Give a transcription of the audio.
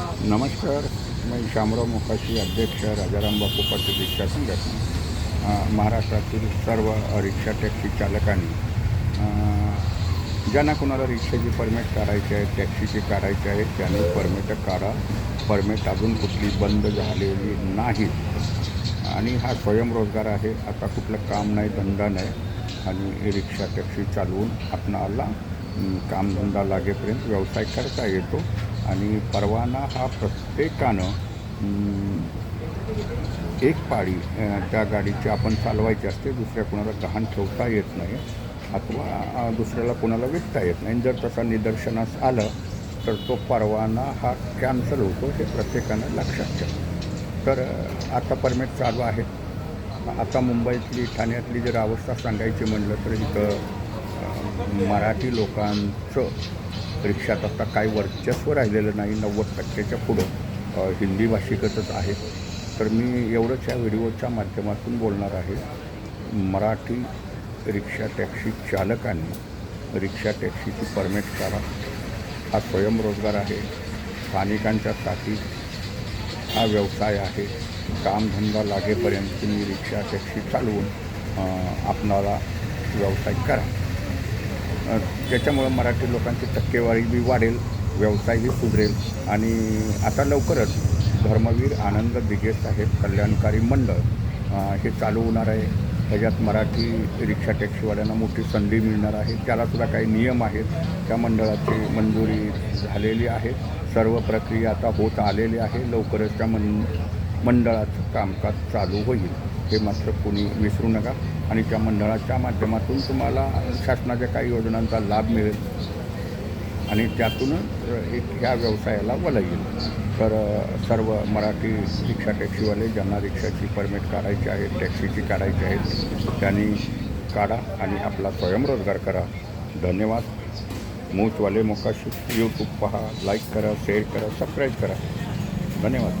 नमस्कार मी शामराव मुखाशी अध्यक्ष राजाराम बापू पाटील रिक्षा संघटना. महाराष्ट्रातील सर्व रिक्षा टॅक्सी चालकांनी ज्यांना कोणाला रिक्षाची परमिट काढायची आहे टॅक्सीची काढायची आहे त्यांनी परमिट काढा. परमिट अजून कुठली बंद झालेली नाही. आणि हा स्वयंरोजगार आहे आता कुठलं काम नाही धंदा नाही. आणि रिक्षा टॅक्सी चालवून आपणाला कामधंदा लागेपर्यंत व्यवसाय करता येतो. आणि परवाना हा प्रत्येकानं एक पाळी त्या गाडीची आपण चालवायची असते दुसऱ्या कोणाला गहाण ठेवता येत नाही अथवा दुसऱ्याला कोणाला विकता येत नाही. जर तसा निदर्शनास आलं तर तो परवाना हा कॅन्सल होतो हे प्रत्येकानं लक्षात ठेवा. तर आता परमिट चालू आहे. आता मुंबईतली ठाण्यातली जर अवस्था सांगायची म्हणलं तर इथं मराठी लोकांचं रिक्षात आता काय वर्चस्व राहिलेलं नाही नव्वद टक्क्याच्या पुढं हिंदी भाषिकच आहे. तर मी एवढंच या व्हिडिओच्या माध्यमातून बोलणार आहे. मराठी रिक्षा टॅक्सी चालकांनी रिक्षा टॅक्सीची परमिट करा हा स्वयंरोजगार आहे. स्थानिकांच्यासाठी हा व्यवसाय आहे. कामधंदा लागेपर्यंत तुम्ही रिक्षा टॅक्सी चालवून आपणाला व्यवसाय करा. ज्याच्यामुळं मराठी लोकांची टक्केवारी बी वाढेल व्यवसायही सुधरेल आणि आता लवकरच धर्मवीर आनंद दिगे साहेब कल्याणकारी मंडळ हे चालू होणार आहे. त्याच्यात मराठी रिक्षा टॅक्सीवाल्यांना मोठी संधी मिळणार आहे. त्यालासुद्धा काही नियम आहेत. त्या मंडळाची मंजुरी झालेली आहे. सर्व प्रक्रिया आता होत आलेली आहे. लवकरच त्या मन मंडळाचं कामकाज चालू होईल हे मात्र कोणी विसरू नका. आणि त्या मंडळाच्या माध्यमातून तुम्हाला शासनाच्या काही योजनांचा लाभ मिळेल. आणि त्यातूनच एक ह्या व्यवसायाला वला येईल. तर सर्व मराठी रिक्षा टॅक्सीवाले ज्यांना रिक्षाची परमिट काढायची आहे टॅक्सीची काढायची आहे त्यांनी काढा आणि आपला स्वयंरोजगार करा. धन्यवाद. मूचवाले मोकाशी यूट्यूब पहा लाईक करा शेअर करा सबस्क्राईब करा. धन्यवाद.